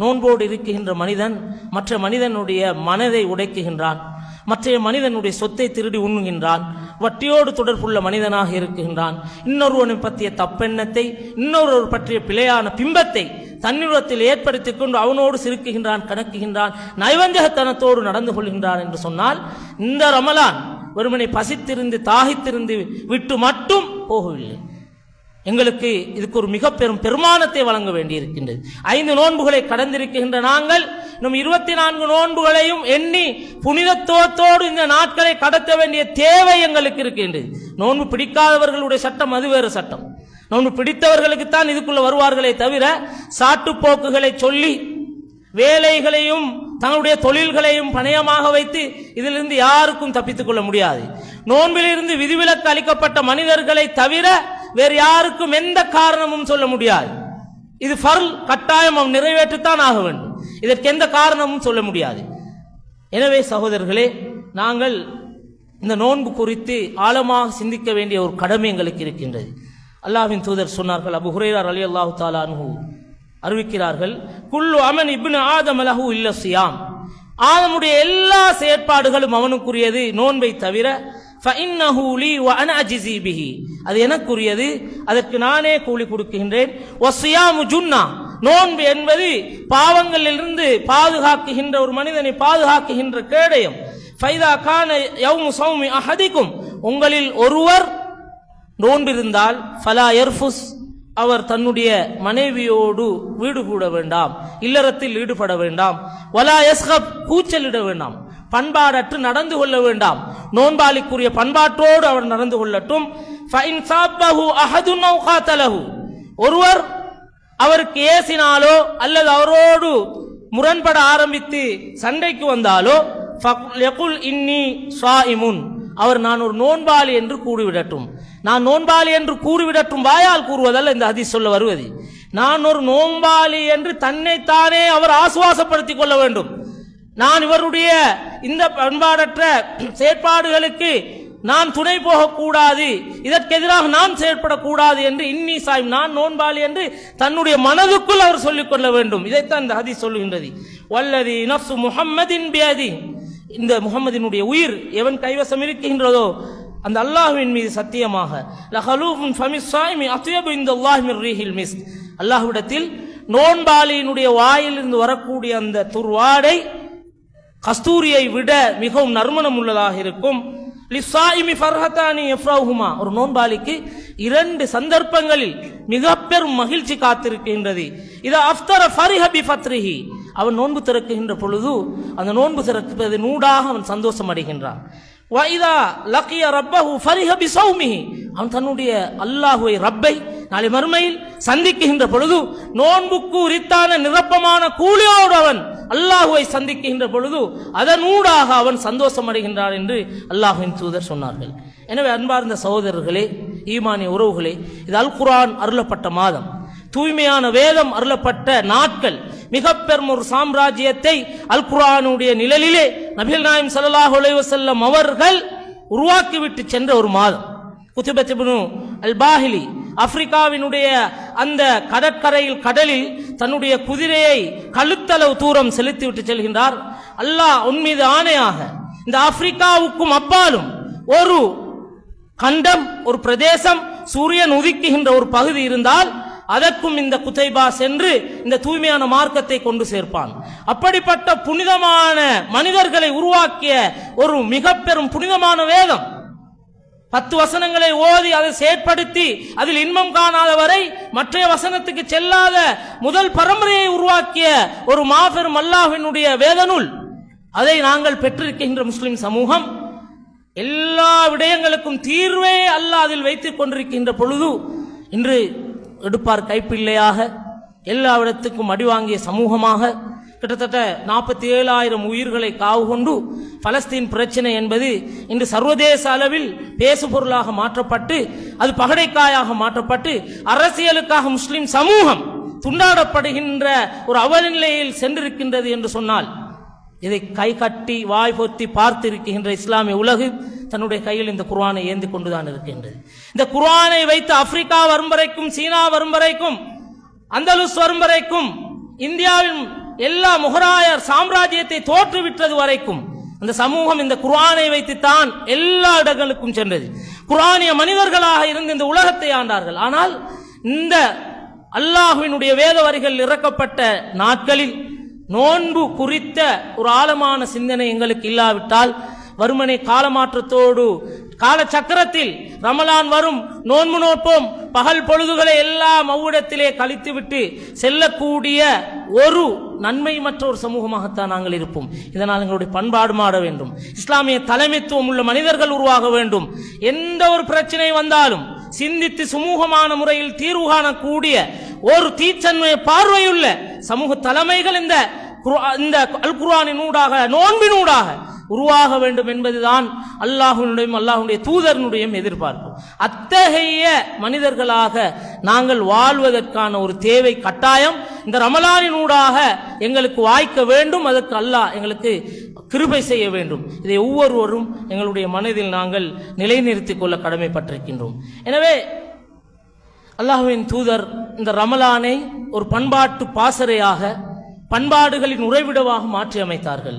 நோன்போடு இருக்கின்ற மனிதன் மற்ற மனிதனுடைய மனதை உடைக்குகின்றான். மற்ற மனிதனுடைய சொத்தை திருடி உண்ணுகின்றான். வட்டியோடு தொடர்புள்ள மனிதனாக இருக்குகின்றான் இன்னொருவனை பற்றிய தப்பெண்ணத்தை இன்னொருவர் பற்றிய பிழையான பிம்பத்தை தன்னிடத்தில் ஏற்படுத்தி கொண்டு அவனோடு சிரிக்குகின்றான் கணக்குகின்றான் நைவஞ்சகத்தனத்தோடு நடந்து கொள்கின்றான் என்று சொன்னால் இந்த ரமலான் ஒருவனை பசித்திருந்து தாகித்திருந்து விட்டு மட்டும் போகவில்லை. எங்களுக்கு இதுக்கு ஒரு மிக பெரும் பெருமானத்தை வழங்க வேண்டியிருக்கின்றது. ஐந்து நோன்புகளை கடந்திருக்கின்ற நாங்கள் இன்னும் இருபத்தி நான்கு நோன்புகளையும் எண்ணி புனிதத்துவத்தோடு இந்த நாட்களை கடத்த வேண்டிய தேவை எங்களுக்கு இருக்கின்றது. நோன்பு பிடிக்காதவர்களுடைய சட்டம் அது வேறு சட்டம். நோன்பு பிடித்தவர்களுக்குத்தான் இதுக்குள்ள வருவார்களே தவிர சாட்டுப்போக்குகளை சொல்லி வேலைகளையும் தங்களுடைய தொழில்களையும் பணயமாக வைத்து இதிலிருந்து யாருக்கும் தப்பித்துக் கொள்ள முடியாது. நோன்பிலிருந்து விதிவிலக்கு அளிக்கப்பட்ட மனிதர்களை தவிர வேறு யாருக்கும் எந்த காரணமும் சொல்ல முடியாது. இது ஃபர்ல் கட்டாயம் அவன் நிறைவேற்றத்தான் ஆக வேண்டும். இதற்கு எந்த காரணமும் சொல்ல முடியாது. எனவே சகோதரர்களே நாங்கள் இந்த நோன்பு குறித்து ஆழமாக சிந்திக்க வேண்டிய ஒரு கடமை எங்களுக்கு இருக்கின்றது. அல்லாஹின் தூதர் சொன்னார்கள் அபு ஹுரேரார் அலி அல்லாஹு தாலானு அறிவிக்கிறார்கள் குல்லு அமன் இப்னு ஆதம் அலஹு இல்ல சியாம். ஆதமுடைய எல்லா செயற்பாடுகளும் அவனுக்குரியது நோன்பை தவிர ஃபஇன்னஹு லீ வ அன அஜிசி பிஹி. அது எனக்குரியது. அதற்கு நானே கூலி கொடுக்கின்றேன். வசியாமு ஜுன்னா. நோன்பு என்பது பாவங்களிலிருந்து பாதுகாக்குகின்ற ஒரு மனிதனை பாதுகாக்குகின்ற கேடயம். ஃபைதா கான யௌமு சௌமி அஹதிக்கும். உங்களில் ஒருவர் நோன்பிருந்தால் ஃபலா எர்ஃபுஸ் அவர் தன்னுடைய மனைவியோடு வீடு கூட வேண்டாம். இல்லறத்தில் ஈடுபட வேண்டாம். வலா எஸ்ஹப் கூச்சலிட வேண்டாம். பண்பாடற்று நடந்து கொள்ள வேண்டாம். நோன்பாளிக்குரிய பண்பாட்டோடு அவர் நடந்து கொள்ளட்டும். ஒருவர் அவருக்கு ஏசினாலோ அல்லது அவரோடு முரண்பட ஆரம்பித்து சண்டைக்கு வந்தாலோ இன்னி சாயிமுன் அவர் நான் ஒரு நோன்பாளி என்று கூறிவிடட்டும். நான் நோன்பாளி என்று கூறிவிடட்டும் வாயால் கூறுவதல்ல இந்த ஹதீஸ் சொல்ல வருவது. நான் ஒரு நோன்பாளி என்று தன்னைத்தானே அவர் ஆசுவாசப்படுத்திக் கொள்ள வேண்டும். நான் இவருடைய இந்த பண்பாடற்ற செயற்பாடுகளுக்கு நான் துணை போகக்கூடாது. இதற்கு எதிராக நான் செயற்படக்கூடாது என்று இன்னி சாயும் நான் நோன்பாளி என்று தன்னுடைய மனதுக்குள் அவர் சொல்லிக் கொள்ள வேண்டும். இதைத்தான் இந்த ஹதி சொல்லுகின்றது. வல்லதி நஃப்சு முஹம்மதின் பியாதி. இந்த முகம்மதினுடைய உயிர் எவன் கைவசம் இருக்கின்றதோ அந்த அல்லாஹ்வின் மீது சத்தியமாக. அல்லாஹுவிடத்தில் இந்த மிஸ் அல்லாஹ்விடத்தில் நோன்பாளியினுடைய வாயிலிருந்து வரக்கூடிய அந்த துர்வாடை கஸ்தூரியை விட மிகவும் நறுமணம் உள்ளதாக இருக்கும். லிசாயிமி ஃபர்ஹத்தானி எஃப்ராஹுமா ஒரு நோன்பாளிக்கு இரண்டு சந்தர்ப்பங்களில் மிக பெரும் மகிழ்ச்சி காத்திருக்கின்றது. இதை அஃப்தர ஃபரிஹபி ஃபத்ரிஹி அவன் நோன்பு திறக்குகின்ற பொழுது அந்த நோன்பு திறப்பது நூடாக அவன் சந்தோஷம் அடைகின்றான். வைதா லக்கிய ரப்பஹு ஃபரிஹபி சௌமிஹி அவன் தன்னுடைய அல்லாஹுவை ரப்பை நாளை மறுமையில் சந்திக்குகின்ற பொழுது நோன்புக்கு உரித்தான நிரப்பமான கூலியோடு அவன் அல்லாஹுவை சந்திக்கின்ற பொழுது அதனூடாக அவன் சந்தோஷம் அடைகின்றான் என்று அல்லாஹுவின் தூதர் சொன்னார்கள். எனவே அன்பார்ந்த சகோதரர்களே ஈமானிய உறவுகளே இது அல் குரான் அருளப்பட்ட மாதம். தூய்மையான வேதம் அருளப்பட்ட நாட்கள் மிக பெரும் ஒரு சாம்ராஜ்யத்தை அல் குரானுடைய நிழலிலே நபில் நாயம் சல்லாஹ் அலைஹி அவர்கள் உருவாக்கிவிட்டு சென்ற ஒரு மாதம். குத்துபத் அல் பாஹிலி ஆப்பிரிக்காவினுடைய அந்த கடற்கரையில் கடலில் தன்னுடைய குதிரையை கழுத்தளவு தூரம் செலுத்திவிட்டு செல்கின்றார். அல்லாஹ் உன் மீது ஆணையாக இந்த ஆப்பிரிக்காவுக்கும் அப்பாலும் ஒரு கண்டம் ஒரு பிரதேசம் சூரியன் உதிக்குகின்ற ஒரு பகுதி இருந்தால் அதற்கும் இந்த குத்தைபா சென்று இந்த தூய்மையான மார்க்கத்தை கொண்டு சேர்ப்பான். அப்படிப்பட்ட புனிதமான மனிதர்களை உருவாக்கிய ஒரு மிக பெரும் புனிதமான வேதம் பத்து வசனங்களை ஓதி அதை செயற்படுத்தி அதில் இன்பம் காணாத வரை மற்ற வசனத்துக்கு செல்லாத முதல் பரம்பரையை உருவாக்கிய ஒரு மாபெரும் அல்லாஹினுடைய வேதநூல். அதை நாங்கள் பெற்றிருக்கின்ற முஸ்லிம் சமூகம். எல்லா விடயங்களுக்கும் தீர்வே அல்லாஹ் அதில் வைத்துக் கொண்டிருக்கின்ற பொழுது இன்று எடுப்பார் கைப்பிள்ளையாக எல்லா இடத்துக்கும் அடிவாங்கிய சமூகமாக கிட்டத்தட்ட நாற்பத்தி ஏழாயிரம் உயிர்களை காவு கொண்டு பலஸ்தீன் பிரச்சனை என்பது இன்று சர்வதேச அளவில் பேசு பொருளாக மாற்றப்பட்டு அது பகடைக்காயாக மாற்றப்பட்டு அரசியலுக்காக முஸ்லிம் சமூகம் துண்டாடப்படுகின்ற ஒரு அவலநிலையில் சென்றிருக்கின்றது என்று சொன்னால் இதை கை கட்டி வாய் பொத்தி பார்த்திருக்கின்ற இஸ்லாமிய உலகு தன்னுடைய கையில் இந்த குர்ஆனை ஏந்தி கொண்டுதான் இருக்கின்றது. இந்த குர்ஆனை வைத்து ஆப்பிரிக்கா வரும் வரைக்கும் சீனா வரும் வரைக்கும் அந்தலுஸ் வரும் வரைக்கும் இந்தியாவின் எல்லா முகராயர் சாம்ராஜ்யத்தை தோற்றுவிட்டது வரைக்கும் அந்த சமூகம் இந்த குர்ஆனை வைத்துத்தான் எல்லா இடங்களுக்கும் சென்றது. குர்ஆனிய மனிதர்களாக இருந்து இந்த உலகத்தை ஆண்டார்கள். ஆனால் இந்த அல்லாஹுவினுடைய வேத வரிகள் இறக்கப்பட்ட நாட்களில் நோன்பு குறித்த ஒரு ஆழமான சிந்தனை எங்களுக்கு இல்லாவிட்டால் வறுமனை காலமாற்றத்தோடு காலச்சக்கரத்தில் ரமலான் வரும் நோன்பு நோட்போம் பகல் பொழுதுகளை எல்லாம் அவ்விடத்திலே கழித்துவிட்டு செல்லக்கூடிய ஒரு நன்மை மற்ற ஒரு சமூகமாகத்தான் நாங்கள் இருப்போம். இதனால் எங்களுடைய பண்பாடு மாற வேண்டும். இஸ்லாமிய தலைமைத்துவம் உள்ள மனிதர்கள் உருவாக வேண்டும். எந்த ஒரு பிரச்சனை வந்தாலும் சிந்தித்து சுமூகமான முறையில் தீர்வு காணக்கூடிய ஒரு தீச்சன்மை பார்வையுள்ள சமூக தலைமைகள் இந்த இந்த அல் குர்ஆனின் ஊடாக நோன்பினூடாக உருவாக வேண்டும் என்பதுதான் அல்லாஹ்வினுடையும் அல்லாஹுடைய தூதரனுடையும் எதிர்பார்ப்பு. அத்தகைய மனிதர்களாக நாங்கள் வாழ்வதற்கான ஒரு தேவை கட்டாயம். இந்த ரமலானினூடாக எங்களுக்கு வாய்க்க வேண்டும். அதற்கு அல்லாஹ் எங்களுக்கு கிருபை செய்ய வேண்டும். இதை ஒவ்வொருவரும் எங்களுடைய மனதில் நாங்கள் நிலைநிறுத்திக் கொள்ள கடமைப்பட்டிருக்கின்றோம். எனவே அல்லாஹுவின் தூதர் இந்த ரமலானை ஒரு பண்பாட்டு பாசறையாக பண்பாடுகளின் உறைவிடமாக மாற்றி அமைத்தார்கள்